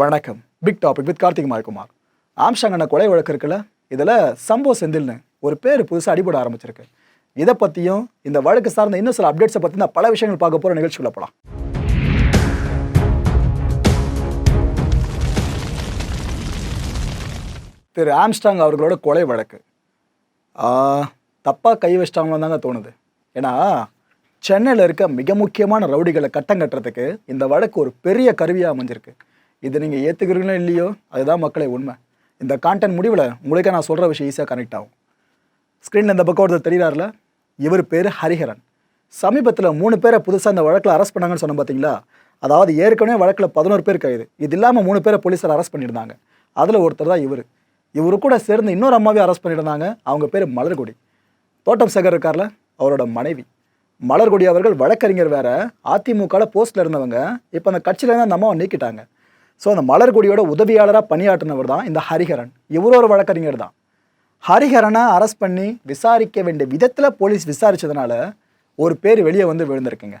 வணக்கம். Big topic with Karthik Mayakumar ஆம்ஷாங் கொலை வழக்கு இருக்குல்ல இதில் சம்போ செந்தில்னு ஒரு பேர் புதுசாக அடிபட ஆரம்பிச்சிருக்கு. இதை பற்றியும் இந்த வழக்கு சார்ந்த இன்னும் சில அப்டேட்ஸை பற்றி நான் பல விஷயங்கள் பார்க்க போகிற நிகழ்ச்சிக்குள்ள போகலாம் திரு ஆம்ஸ்டாங் அவர்களோட கொலை வழக்கு. தப்பாக கை வச்சிட்டாங்கன்னு தாங்க தோணுது. ஏன்னா சென்னையில் இருக்க மிக முக்கியமான ரவுடிகளை கட்டம் கட்டுறதுக்கு இந்த வழக்கு ஒரு பெரிய கருவியாக அமைஞ்சிருக்கு. இதை நீங்கள் ஏற்றுக்கிறீங்களோ இல்லையோ அதுதான் மக்களே உண்மை. இந்த கான்டென்ட் முடிவில் உங்களுக்கே நான் சொல்கிற விஷயம் ஈஸியாக கனெக்ட் ஆகும். ஸ்க்ரீனில் இந்த பக்கம் ஒருத்தர் தெரிகிறாருல இவர் பேர் ஹரிஹரன். சமீபத்தில் மூணு பேரை புதுசாக இந்த வழக்கில் அரெஸ்ட் பண்ணாங்கன்னு சொன்னோம் பார்த்தீங்களா அதாவது ஏற்கனவே வழக்கில் பதினோரு பேர் கைது. இது இல்லாமல் மூணு பேரை போலீஸார் அரெஸ்ட் பண்ணியிருந்தாங்க. அதில் ஒருத்தர் தான் இவர். இவரு கூட சேர்ந்து இன்னொரு அம்மாவே அரெஸ்ட் பண்ணியிருந்தாங்க. அவங்க பேர் மலர்கொடி. தோட்டம் சேகர் இருக்கார்ல அவரோட மனைவி. மலர்கொடி அவர்கள் வழக்கறிஞர் வேற. அதிமுகவில் போஸ்ட்டில் இருந்தவங்க. இப்போ அந்த கட்சியிலேருந்து அந்த அம்மாவை நீக்கிட்டாங்க. ஸோ அந்த மலர்கொடியோட உதவியாளராக பணியாற்றினவர் தான் இந்த ஹரிஹரன். இவரும் ஒரு வழக்கறிஞர் தான். ஹரிஹரனை அரெஸ்ட் பண்ணி விசாரிக்க வேண்டிய விதத்தில் போலீஸ் விசாரித்ததுனால ஒரு பேர் வெளியே வந்து விழுந்திருக்குங்க.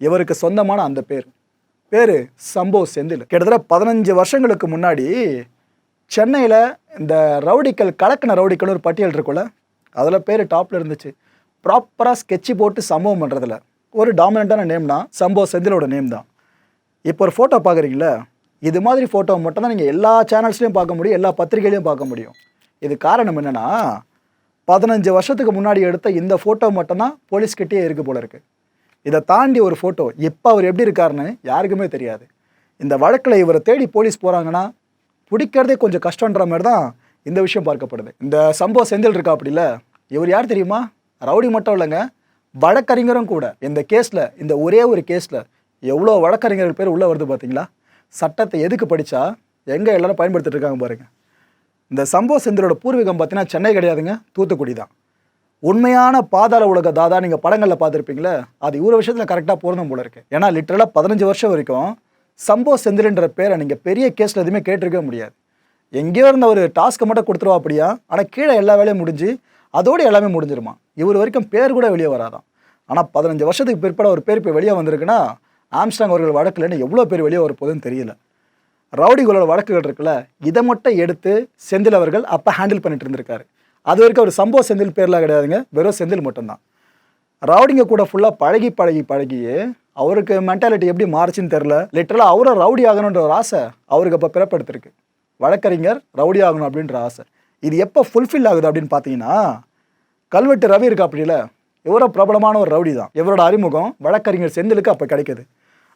இவருக்கு சொந்தமான அந்த பேர். பேர் சம்போ செந்தில். கிட்டத்தட்ட பதினஞ்சு வருஷங்களுக்கு முன்னாடி சென்னையில் இந்த ரவுடிக்கல் கலக்கின ரவுடிக்கல் ஒரு பட்டியல் இருக்குல்ல அதில் பேர் டாப்பில் இருந்துச்சு. ப்ராப்பராக ஸ்கெட்சு போட்டு சம்பவம் பண்ணுறதுல ஒரு டாமினண்ட்டான நேம் தான் சம்போ செந்திலோட நேம் தான். இப்போ ஒரு ஃபோட்டோ பார்க்குறீங்களா இது மாதிரி ஃபோட்டோ மட்டும் தான் நீங்கள் எல்லா சேனல்ஸ்லையும் பார்க்க முடியும் எல்லா பத்திரிகையிலையும் பார்க்க முடியும். இது காரணம் என்னென்னா பதினஞ்சு வருஷத்துக்கு முன்னாடி எடுத்த இந்த ஃபோட்டோ மட்டும்தான் போலீஸ்கிட்டே இருக்கு போல இருக்குது இதை தாண்டி ஒரு ஃபோட்டோ இப்போ அவர் எப்படி இருக்காருன்னு யாருக்குமே தெரியாது. இந்த வழக்கில் இவரை தேடி போலீஸ் போகிறாங்கன்னா பிடிக்கிறதே கொஞ்சம் கஷ்டன்ற மாதிரி தான் இந்த விஷயம் பார்க்கப்படுது. இந்த சம்பவ செந்தில் இருக்கா அப்படில இவர் யார் தெரியுமா? ரவுடி மட்டும் இல்லைங்க வழக்கறிஞரும் கூட. இந்த கேஸில் இந்த ஒரே ஒரு கேஸில் எவ்வளோ வழக்கறிஞர்கள் பேர் உள்ளே வருது பார்த்தீங்களா சட்டத்தை எதுக்கு படித்தா எங்கே எல்லோரும் பயன்படுத்திட்டு இருக்காங்க பாருங்கள் இந்த சம்பவ செந்திலோட பூர்வீகம் பார்த்தீங்கன்னா சென்னை கிடையாதுங்க தூத்துக்குடி தான். உண்மையான பாதாள உலக தாதா நீங்கள் படங்களில் பார்த்துருப்பீங்களே அது இவ்வளோ விஷயத்தில் கரெக்டாக பொருந்தும் போல இருக்குது ஏன்னா லிட்டரலாக பதினஞ்சு வருஷம் வரைக்கும் சம்போ செந்தில்ன்ற பேரை நீங்கள் பெரிய கேஸில் எதுவுமே கேட்டிருக்கவே முடியாது. எங்கேயோ இருந்த ஒரு டாஸ்க்கை மட்டும் கொடுத்துருவா அப்படியா? ஆனால் கீழே எல்லா வேலையும் முடிஞ்சு அதோடு எல்லாமே முடிஞ்சிருமா? இவர் வரைக்கும் பேர் கூட வெளியே வராதான் ஆனால் பதினஞ்சு வருஷத்துக்கு பிற்பட ஒரு பேர் இப்போ வெளியே வந்திருக்குன்னா ஆம்ஸ்டாங் அவர்கள் வழக்குலன்னு எவ்வளோ பேர் வெளியே வரப்போகுதுன்னு தெரியல. ரவுடிகளோட வழக்குகள் இருக்குல்ல இதை மட்டும் எடுத்து செந்தில் அவர்கள் அப்போ ஹேண்டில் பண்ணிட்டு இருந்திருக்காரு. அது வரைக்கும் அவர் சம்பவ செந்தில் பேர்லாம் கிடையாதுங்க வெறும் செந்தில் மட்டும்தான். ரவுடிங்க கூட ஃபுல்லாக பழகி பழகி பழகியே அவருக்கு மென்டாலிட்டி எப்படி மாறுச்சுன்னு தெரில லிட்டரலாக அவரும் ரவுடி ஆகணுன்ற ஒரு ஆசை அவருக்கு அப்போ பிறப்படுத்திருக்கு. வழக்கறிஞர் ரவுடி ஆகணும் அப்படின்ற ஆசை. இது எப்போ ஃபுல்ஃபில் ஆகுது அப்படின்னு பார்த்தீங்கன்னா கல்வெட்டு ரவி இருக்கா அப்படில இவரோ பிரபலமான ஒரு ரவுடி தான். இவரோட அறிமுகம் வழக்கறிஞர் செந்திலுக்கு அப்போ கிடைக்குது.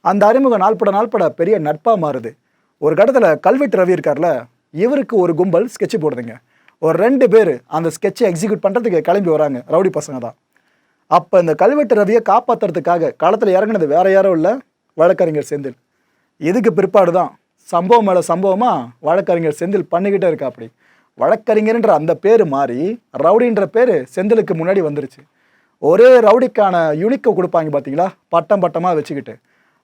அந்த அறிமுகம் நாள்பட நாள்பட பெரிய நட்பாக மாறுது. ஒரு கட்டத்தில் கல்வெட்டு ரவி இருக்கார்ல இவருக்கு ஒரு கும்பல் ஸ்கெட்சு போடுதுங்க. ஒரு ரெண்டு பேர் அந்த ஸ்கெட்சை எக்ஸிக்யூட் பண்ணுறதுக்கு கிளம்பி வராங்க ரவுடி பசங்க தான். அப்போ இந்த கல்வெட்டு ரவியை காப்பாற்றுறதுக்காக களத்தில் இறங்குனது வேற யாரும் இல்லை வழக்கறிஞர் செந்தில். இதுக்கு பிற்பாடு தான் சம்பவம் மேலே சம்பவமாக வழக்கறிஞர் செந்தில் பண்ணிக்கிட்டே இருக்கா அப்படி வழக்கறிஞர்ன்ற அந்த பேர் மாறி ரவுடின்ற பேர் செந்திலுக்கு முன்னாடி வந்துருச்சு. ஒரே ரவுடிக்கான யூனிக்கை கொடுப்பாங்க பார்த்தீங்களா பட்டம் பட்டமாக வச்சுக்கிட்டு.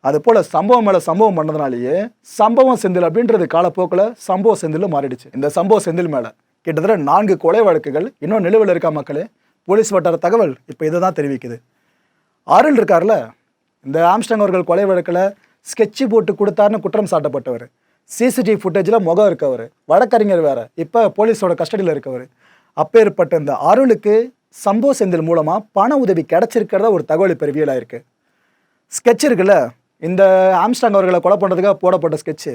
அது போல் சம்பவம் மேலே சம்பவம் பண்ணதுனாலேயே சம்பவம் செந்தில் அப்படின்றது காலப்போக்கில் சம்பவ செந்தில் மாறிடுச்சு. இந்த சம்பவ செந்தில் மேலே கிட்டத்தட்ட நான்கு கொலை வழக்குகள் இன்னும் நிலுவையில் இருக்கா மக்களே? போலீஸ் வட்டார தகவல் இப்போ இதை தான் தெரிவிக்குது. அருள் இருக்கார்ல? இந்த ஆம்ஸ்டாங் அவர்கள் கொலை வழக்கில் ஸ்கெட்சு போட்டு கொடுத்தாருன்னு குற்றம் சாட்டப்பட்டவர். சிசிடிவி ஃபுட்டேஜில் முகம் இருக்கவர். வழக்கறிஞர் வேறு. இப்போ போலீஸோட கஸ்டடியில் இருக்கவர். அப்பேற்பட்ட இந்த அருளுக்கு சம்போ செந்தில் மூலமாக பண உதவி கிடச்சிருக்கிறதா ஒரு தகவல் இப்போ ரிவியல் ஆயிருக்கு. ஸ்கெட்ச் இருக்குல்ல இந்த ஆம்ஸ்டாங் அவர்களை கொலை பண்ணுறதுக்காக போடப்பட்ட ஸ்கெட்சு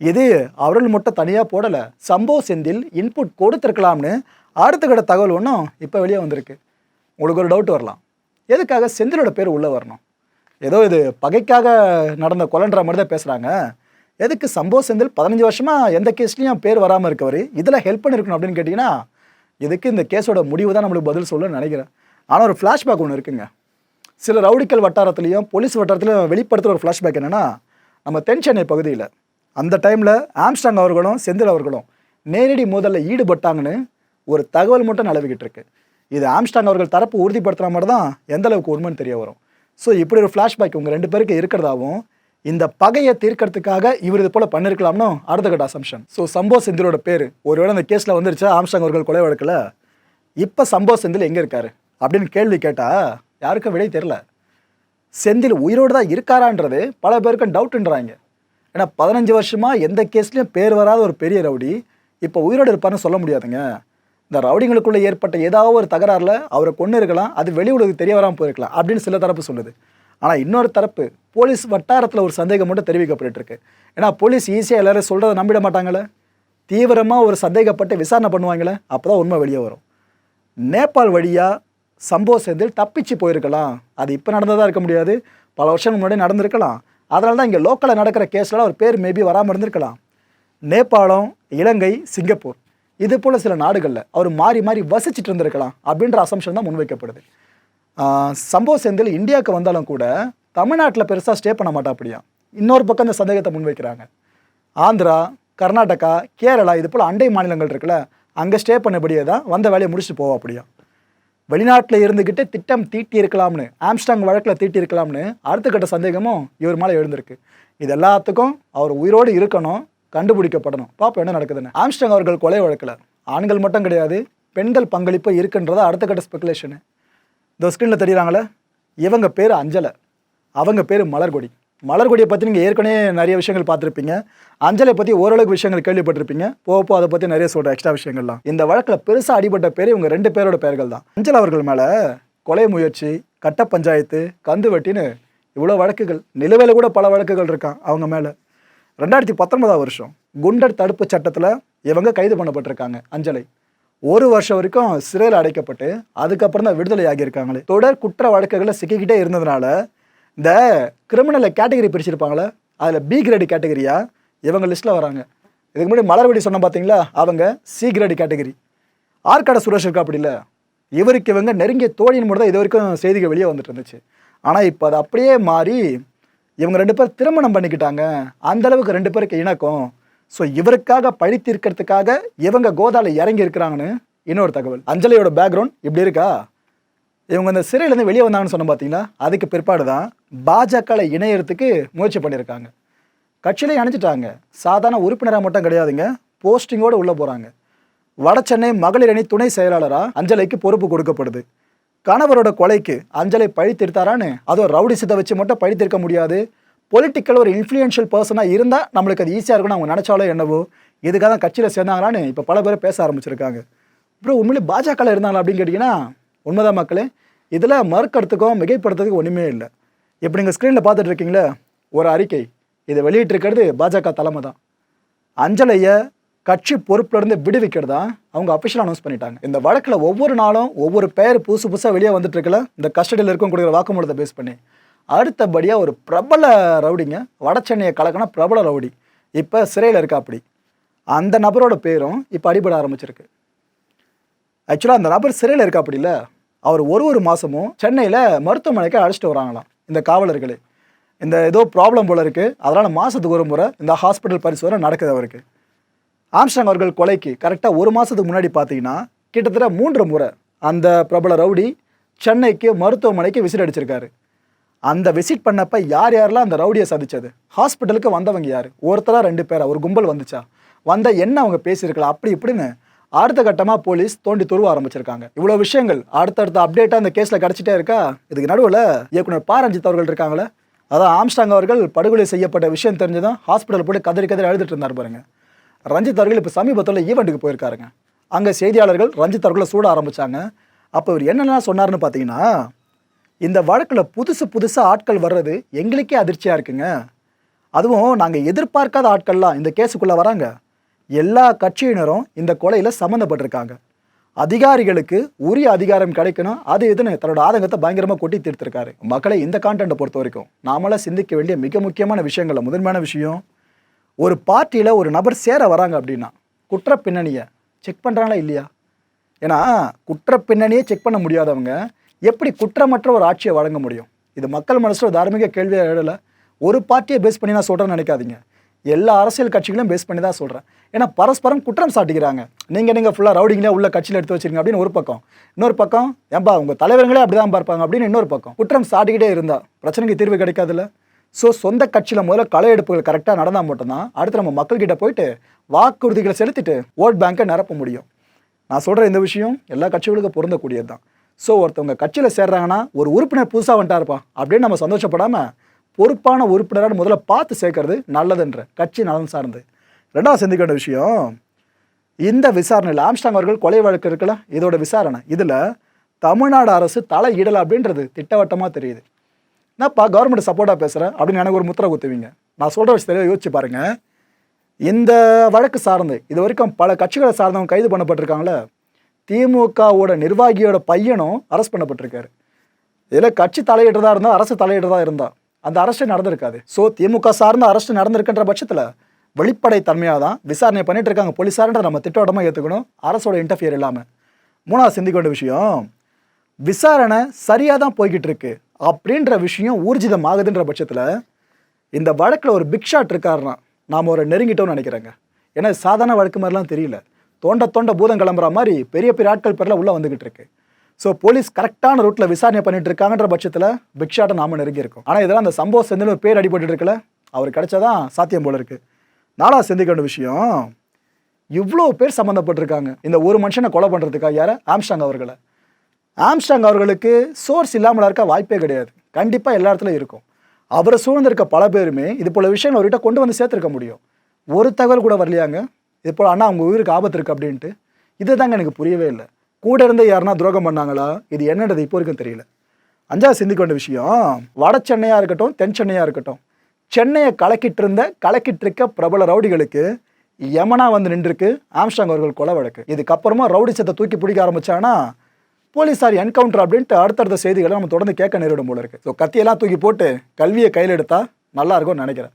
இது அவர்கள் மட்டும் தனியாக போடலை சம்போ செந்தில் இன்புட் கொடுத்துருக்கலாம்னு அடுத்த கட்ட தகவல் ஒன்றும் இப்போ வெளியே வந்திருக்கு. உங்களுக்கு ஒரு டவுட் வரலாம். எதுக்காக செந்திலோட பேர் உள்ளே வரணும்? ஏதோ இது பகைக்காக நடந்த கொலன்ற மாதிரி தான் பேசுகிறாங்க எதுக்கு சம்போ செந்தில் பதினஞ்சு வருஷமாக எந்த கேஸ்லேயும் பேர் வராமல் இருக்கவர் இதில் ஹெல்ப் பண்ணியிருக்கணும் அப்படின்னு கேட்டிங்கன்னா இதுக்கு இந்த கேஸோட முடிவு தான் நம்மளுக்கு பதில் சொல்லணும்னு நினைக்கிறேன். ஆனால் ஒரு ஃப்ளாஷ்பேக் ஒன்று இருக்குங்க. சில ரவுடிக்கல் வட்டாரத்துலேயும் போலீஸ் வட்டாரத்துலையும் வெளிப்படுத்துகிற ஒரு ஃப்ளாஷ்பேக் என்னென்னா நம்ம தென் சென்னை பகுதியில் அந்த டைமில் ஆம்ஸ்டாங் அவர்களும் செந்தில் அவர்களும் நேரடி மோதலில் ஈடுபட்டாங்கன்னு ஒரு தகவல் மட்டும் நிலவிக்கிட்டு இருக்கு. இது ஆம்ஸ்டாங் அவர்கள் தரப்பு உறுதிப்படுத்துகிற மாதிரி தான் எந்த அளவுக்கு உண்மைன்னு தெரிய வரும். ஸோ இப்படி ஒரு ஃப்ளாஷ்பேக் உங்கள் ரெண்டு பேருக்கு இருக்கிறதாவும் இந்த பகையை தீர்க்கறதுக்காக இவர் இது போல் பண்ணிருக்கலாம்னு அடுத்த கட்ட அசம்ஷன் ஸோ சம்போ செந்திலோட பேர். ஒருவேளை அந்த கேஸில் வந்துருச்சா? ஆம்ஸ்டாங் அவர்கள் கொலை வழக்கில். இப்போ சம்போ செந்தில் எங்கே இருக்காரு? அப்படின்னு கேள்வி கேட்டால் யாருக்கும் விடை தெரில செந்தில் உயிரோடு தான் இருக்காரான்றது பல பேருக்கும் டவுட்ன்றாங்க ஏன்னா பதினஞ்சு வருஷமாக எந்த கேஸ்லையும் பேர் வராத ஒரு பெரிய ரவுடி இப்போ உயிரோடு இருப்பார்னு சொல்ல முடியாதுங்க. இந்த ரவுடிங்களுக்குள்ளே ஏற்பட்ட ஏதாவது ஒரு தகராறில் அவரை கொண்டு இருக்கலாம் அது வெளி உலகத்துக்கு தெரிய வராமல் போயிருக்கலாம். அப்படின்னு சில தரப்பு சொல்லுது. ஆனால் இன்னொரு தரப்பு போலீஸ் வட்டாரத்தில் ஒரு சந்தேகம் மட்டும் தெரிவிக்கப்பட்டுருக்கு. ஏன்னா போலீஸ் ஈஸியாக எல்லாரும் சொல்கிறத நம்பிட மாட்டாங்களே? தீவிரமாக ஒரு சந்தேகப்பட்டு விசாரணை பண்ணுவாங்களே? அப்போ தான் உண்மை வெளியே வரும். நேபாள் வழியாக சம்பவ செந்தில் தப்பிச்சு போயிருக்கலாம். அது இப்போ நடந்ததாக இருக்க முடியாது. பல வருஷம் முன்னாடி நடந்திருக்கலாம். அதனால தான் இங்கே லோக்கலில் நடக்கிற கேஸில் ஒரு பேர் மேபி வராமல் இருந்திருக்கலாம். நேபாளம் இலங்கை சிங்கப்பூர். இது போல் சில நாடுகளில் அவர் மாறி மாறி வசிச்சுட்டு இருந்திருக்கலாம் அப்படின்ற அசம்ஷன் தான் முன்வைக்கப்படுது. சம்பவ செந்தில் இந்தியாவுக்கு வந்தாலும் கூட தமிழ்நாட்டில் பெருசாக ஸ்டே பண்ண மாட்டா அப்படியா இன்னொரு பக்கம் இந்த சந்தேகத்தை முன்வைக்கிறாங்க. ஆந்திரா கர்நாடகா கேரளா இது போல் அண்டை மாநிலங்கள் இருக்குல்ல அங்கே ஸ்டே பண்ணபடியே தான் வந்த வேலையை முடிச்சுட்டு போவோம் அப்படியா வெளிநாட்டில் இருந்துக்கிட்டு திட்டம் தீட்டி இருக்கலாம்னு ஆம்ஸ்டாங் வழக்கில் தீட்டி இருக்கலாம்னு அடுத்த கட்ட சந்தேகமும் இவர் மேலே எழுந்திருக்கு. இது எல்லாத்துக்கும் அவர் உயிரோடு இருக்கணும் கண்டுபிடிக்கப்படணும். பார்ப்போம் என்ன நடக்குதுன்னு. ஆம்ஸ்டாங் அவர்கள் கொலை வழக்கில் ஆண்கள் மட்டும் கிடையாது பெண்கள் பங்களிப்பு இருக்குன்றதா அடுத்த கட்ட ஸ்பெகுலேஷனு இந்த ஸ்க்ரீனில் தெரியுறாங்களே இவங்க பேர் அஞ்சலை. அவங்க பேர் மலர்கொடி. மலர்கொடியை பற்றி நீங்கள் ஏற்கனவே நிறைய விஷயங்கள் பார்த்துருப்பீங்க. அஞ்சலை பற்றி ஓரளவுக்கு விஷயங்கள் கேள்விப்பட்டிருப்பீங்க. போக போக அதை பற்றி நிறைய சொல்கிற எக்ஸ்ட்ரா விஷயங்கள்லாம். இந்த வழக்கில் பெருசாக அடிபட்ட பேர் இவங்க ரெண்டு பேரோட பெயர்கள் தான். அஞ்சல் அவர்கள் மேலே கொலை முயற்சி கட்ட பஞ்சாயத்து கந்து வெட்டின்னு இவ்வளோ வழக்குகள் நிலுவையில் கூட பல வழக்குகள் இருக்கான் அவங்க மேலே. ரெண்டாயிரத்தி பத்தொன்பதாம் வருஷம் குண்டர் தடுப்பு சட்டத்தில் இவங்க கைது பண்ணப்பட்டிருக்காங்க அஞ்சலை. ஒரு வருஷம் வரைக்கும் சிறையில் அடைக்கப்பட்டு அதுக்கப்புறம் தான் விடுதலை ஆகியிருக்காங்களே. தொடர் குற்ற வழக்குகளில் சிக்கிக்கிட்டே இருந்ததுனால இந்த கிரிமினலை கேட்டகரி பிரிச்சிருப்பாங்களே அதில் பி கிரேடு கேட்டகரியா இவங்க லிஸ்ட்டில் வராங்க. இதுக்கு முன்னாடி மலர்வெடி சொன்ன பார்த்தீங்களா அவங்க C grade category Arcot Suresh இருக்கா அப்படி இல்லை? இவருக்கு இவங்க நெருங்கிய தோழியின் மட்டும் தான் இது வரைக்கும் செய்திகள் வெளியே வந்துட்டு இருந்துச்சு. ஆனால் இப்போ அது அப்படியே மாறி இவங்க ரெண்டு பேர் திருமணம் பண்ணிக்கிட்டாங்க. அந்த அளவுக்கு ரெண்டு பேருக்கு இணக்கம். ஸோ இவருக்காக பழி தீர்க்கறதுக்காக இவங்க கோதாவில் இறங்கி இருக்கிறாங்கன்னு இன்னொரு தகவல். அஞ்சலியோட பேக்ரவுண்ட் இப்படி இருக்கா? இவங்க இந்த சிறையிலேருந்து வெளியே வந்தாங்கன்னு சொன்ன பார்த்தீங்களா அதுக்கு பிற்பாடு தான் பாஜகவில் இணையறதுக்கு முயற்சி பண்ணியிருக்காங்க. கட்சியிலே அணைச்சிட்டாங்க சாதாரண உறுப்பினராக மட்டும் கிடையாதுங்க. போஸ்டிங்கோடு உள்ளே போகிறாங்க வட சென்னை மகளிர் அணி துணை செயலாளராக அஞ்சலைக்கு பொறுப்பு கொடுக்கப்படுது. கணவரோட கொலைக்கு அஞ்சலை பழி தீர்த்தாரான்னு அதுவும் ரவுடி சித்தை வச்சு மட்டும் பழித்திருக்க முடியாது. பொலிட்டிக்கல் ஒரு இன்ஃப்ளூயன்ஷியல் பர்சனாக இருந்தால் நம்மளுக்கு அது ஈஸியாக இருக்கும்னு அவங்க நினச்சாலோ என்னவோ எதுக்காக தான் கட்சியில் சேர்ந்தாங்களான்னு இப்போ பல பேர் பேச ஆரம்பிச்சிருக்காங்க. அப்புறம் உண்மையிலே பாஜகவில் இருந்தாங்களா அப்படின்னு கேட்டிங்கன்னா உண்மைதான் மக்களே இதில் மறுக்கிறதுக்கும் மிகைப்படுத்துறதுக்கும் ஒன்றுமே இல்லை. இப்போ நீங்கள் ஸ்க்ரீனில் பார்த்துட்டு இருக்கீங்களே ஒரு அறிக்கை. இதை வெளியிட்டிருக்கிறது பாஜக தலைமை தான். அஞ்சலையை கட்சி பொறுப்புலேருந்து விடுவிக்கிறதா அவங்க அஃபிஷியல் அனௌன்ஸ் பண்ணிட்டாங்க. இந்த வழக்கில் ஒவ்வொரு நாளும் ஒவ்வொரு பெயர் புதுசு புதுசாக வெளியே வந்துட்டு இருக்கல இந்த கஸ்டடியில் இருக்கும் கொடுக்குற வாக்குமூலத்தை பேஸ் பண்ணி. அடுத்தபடியாக ஒரு பிரபல ரவுடிங்க வடசென்னையை கலக்கின பிரபல ரவுடி. இப்போ சிறையில் இருக்கா அப்படி. அந்த நபரோட பேரும் இப்போ அடிபட ஆரம்பிச்சிருக்கு. ஆக்சுவலாக அந்த நபர் சிறையில் இருக்கா அப்படி இல்லை. அவர் ஒரு ஒரு மாதமும் சென்னையில் மருத்துவமனைக்கு அழைச்சிட்டு வராங்களாம் இந்த காவலர்களே. இந்த ஏதோ ப்ராப்ளம் போல் இருக்குது அதனால் மாதத்துக்கு ஒரு முறை இந்த ஹாஸ்பிட்டல் பரிசோதனை நடக்குது அவருக்கு. ஆம்ஸ்டாங் அவர்கள் கொலைக்கு கரெக்டாக ஒரு மாதத்துக்கு முன்னாடி பார்த்தீங்கன்னா கிட்டத்தட்ட மூன்று முறை அந்த பிரபல ரவுடி சென்னைக்கு மருத்துவமனைக்கு விசிட் அடிச்சிருக்காரு. அந்த விசிட் பண்ணப்ப யார் யாரெல்லாம் அந்த ரவுடியை சந்திச்சது? ஹாஸ்பிட்டலுக்கு வந்தவங்க யார்? ஒருத்தராக ரெண்டு பேரா? ஒரு கும்பல் வந்துச்சா? வந்த என்ன அவங்க பேசியிருக்கலாம்? அப்படி இப்படின்னு அடுத்த கட்டமாக போலீஸ் தோண்டி துருவ ஆரம்பிச்சிருக்காங்க. இவ்வளோ விஷயங்கள். அடுத்தடுத்த அப்டேட்டாக அந்த கேஸில் கிடச்சிட்டே இருக்கா? இதுக்கு நடுவில் இயக்குனர் பாரஞ்சித் அவர்கள் இருக்காங்களே. அதான் ஆம்ஸ்டாங் அவர்கள் படுகொலை செய்யப்பட்ட விஷயம் தெரிஞ்சதும் ஹாஸ்பிட்டல் போட்டு கதறி கதறி அழுதுட்டு இருந்தார் பாருங்க. ரஞ்சித் அவர்கள் இப்போ சமீபத்தில் ஈவெண்ட்டுக்கு போயிருக்காருங்க. அங்கே செய்தியாளர்கள் ரஞ்சித் அவர்களை சூட ஆரம்பித்தாங்க அப்போ இவர் என்னென்னலாம் சொன்னார்னு பார்த்தீங்கன்னா இந்த வழக்கில் புதுசு புதுசாக ஆட்கள் வர்றது எங்களுக்கே அதிர்ச்சியாக இருக்குங்க. அதுவும் நாங்கள் எதிர்பார்க்காத ஆட்கள்லாம் இந்த கேஸுக்குள்ளே வராங்க. எல்லா கட்சியினரும் இந்த கொலையில் சம்மந்தப்பட்டிருக்காங்க. அதிகாரிகளுக்கு உரிய அதிகாரம் கிடைக்கணும். அது இதுன்னு தன்னோட ஆதங்கத்தை பயங்கரமாக கொட்டி தீர்த்திருக்காரு. மக்களை இந்த கான்டென்ட்டை பொறுத்த வரைக்கும் நாமெல்லாம் சிந்திக்க வேண்டிய மிக முக்கியமான விஷயங்களில் முதன்மையான விஷயம் ஒரு பார்ட்டியில் ஒரு நபர் சேர வராங்க அப்படின்னா குற்ற பின்னணியை செக் பண்ணுறாங்களா இல்லையா? ஏன்னா குற்ற பின்னணியே செக் பண்ண முடியாதவங்க எப்படி குற்றமற்ற ஒரு ஆட்சியை வழங்க முடியும்? இது மக்கள் மனசில் தார்மீக கேள்வியாக எழலை. ஒரு பார்ட்டியை பேஸ் பண்ணி நான் சொல்கிறேன்னு நினைக்காதீங்க. எல்லா அரசியல் கட்சிகளையும் பேஸ் பண்ணி தான் சொல்கிறேன் ஏன்னா பரஸ்பரம் குற்றம் சாட்டிக்கிறாங்க. நீங்கள் நீங்கள் ஃபுல்லாக ரவுடிங்களே உள்ள கட்சியில் எடுத்து வச்சிருங்க அப்படின்னு ஒரு பக்கம். இன்னொரு பக்கம் ஏன்பா உங்கள் தலைவர்களே அப்படி தான் பார்ப்பாங்க அப்படின்னு இன்னொரு பக்கம். குற்றம் சாட்டிக்கிட்டே இருந்தால் பிரச்சனைக்கு தீர்வு கிடைக்காதுல்ல? ஸோ சொந்த கட்சியில் முதல்ல களை எடுப்புகள் கரெக்டாக நடந்தால் மட்டும்தான் அடுத்து நம்ம மக்கள்கிட்ட போயிட்டு வாக்குறுதிகளை செலுத்திட்டு ஓட் பேங்கை நிரப்ப முடியும். நான் சொல்கிற இந்த விஷயம் எல்லா கட்சிகளுக்கும் பொருந்தக்கூடியது தான் ஸோ ஒருத்தவங்க கட்சியில் சேர்றாங்கன்னா ஒரு உறுப்பினர் புதுசாக வந்துட்டாருப்பா அப்படின்னு நம்ம சந்தோஷப்படாமல் பொறுப்பான உறுப்பினராக முதல்ல பார்த்து சேர்க்கறது நல்லதுன்ற கட்சி நலன் சார்ந்து. ரெண்டாவது சிந்திக்க வேண்டிய விஷயம் இந்த விசாரணையில் ஆம்ஸ்டாங் அவர்கள் கொலை வழக்கு இருக்குல்ல இதோட விசாரணை. இதில் தமிழ்நாடு அரசு தலையிடலை அப்படின்றது திட்டவட்டமாக தெரியுது. என்னப்பா கவர்மெண்ட் சப்போர்ட்டாக பேசுகிறேன் அப்படின்னு எனக்கு ஒரு முத்திரை குத்துவீங்க. நான் சொல்கிற விஷயத்தை யோசிச்சு பாருங்கள் இந்த வழக்கு சார்ந்து இது வரைக்கும் பல கட்சிகளை சார்ந்தவங்க கைது பண்ணப்பட்டிருக்காங்களே திமுகவோட நிர்வாகியோட பையனும் அரெஸ்ட் பண்ணப்பட்டிருக்காரு. இதில் கட்சி தலையிடுறதா இருந்தால் அரசு தலையிடுறதா இருந்தால் அந்த அரசு நடந்திருக்காது. ஸோ திமுக சார்ந்த அரஸ்ட்டு நடந்திருக்கின்ற பட்சத்தில் வெளிப்படை தன்மையாக தான் விசாரணை பண்ணிட்டு இருக்காங்க. போலீஸார்ன்ற நம்ம திட்டவட்டமாக ஏற்றுக்கணும் அரசோட இன்டர்ஃபியர் இல்லாமல் மூணாவது சிந்திக்க வேண்டிய விஷயம் விசாரணை சரியாக தான் போய்கிட்டு இருக்கு அப்படின்ற விஷயம் ஊர்ஜிதம் ஆகுதுன்ற பட்சத்தில் இந்த வழக்கில் ஒரு பிக் ஷாட் இருக்காருன்னா நாம் ஒரு நெருங்கிட்டோம்னு நினைக்கிறேங்க. ஏன்னா சாதாரண வழக்கு மாதிரிலாம் தெரியல. தோண்ட தோண்ட பூதம் கிளம்புற மாதிரி பெரிய பெரிய ஆட்கள் பேரில் உள்ளே வந்துகிட்டு இருக்கு. ஸோ போலீஸ் கரெக்டான ரூட்டில் விசாரணை பண்ணிட்டு இருக்காங்கன்ற பட்சத்தில் பிக்ஷாட்டை நாம நெருங்கியிருக்கோம். ஆனால் இதெல்லாம் அந்த சம்பவ செந்தில் ஒரு பேர் அடிபட்டு இருக்குல்ல அவர் கிடைச்சாதான் சாத்தியம் போல இருக்கு. நாலாவது சிந்திக்க வேண்டிய விஷயம் இவ்வளோ பேர் சம்மந்தப்பட்டிருக்காங்க இந்த ஒரு மனுஷனை கொலை பண்ணுறதுக்காக யார்? ஆம்ஸ்டாங் அவர்களை. ஆம்ஸ்டாங் அவர்களுக்கு சோர்ஸ் இல்லாமல் இருக்க வாய்ப்பே கிடையாது. கண்டிப்பாக எல்லா இடத்துலையும் இருக்கும். அவரை சூழ்ந்திருக்க பல பேருமே இது போல விஷயங்கள் அவர்கிட்ட கொண்டு வந்து சேர்த்துருக்க முடியும். ஒரு தகவல் கூட வரலையாங்க இது போல் அண்ணா அவங்க உயிருக்கு ஆபத்து இருக்கு அப்படின்ட்டு இது தாங்க எனக்கு புரியவே இல்லை. கூட இருந்து யாருன்னா துரோகம் பண்ணாங்களா? இது என்னன்றது இப்போ வரைக்கும் தெரியல. அஞ்சாவது சிந்திக்க வேண்டிய விஷயம் வட சென்னையாக இருக்கட்டும் தென் சென்னையாக இருக்கட்டும் சென்னையை கலக்கிட்டு இருந்த கலக்கிட்டு இருக்க பிரபல ரவுடிகளுக்கு யமனா வந்து நின்றுருக்கு ஆம்ஸ்டாங் அவர்கள் கொலை வழக்கு. இதுக்கப்புறமா ரவுடி சத்தை தூக்கி பிடிக்க ஆரம்பிச்சானா போலீஸார் என்கவுண்டர் அப்படின்ட்டு அடுத்தடுத்த செய்திகளை நம்ம தொடர்ந்து கேட்க நேரிடும் போல இருக்கு. ஸோ கத்தியெல்லாம் தூக்கி போட்டு கல்வியை கையில் எடுத்தால் நல்லா இருக்கும்னு நினைக்கிறேன்.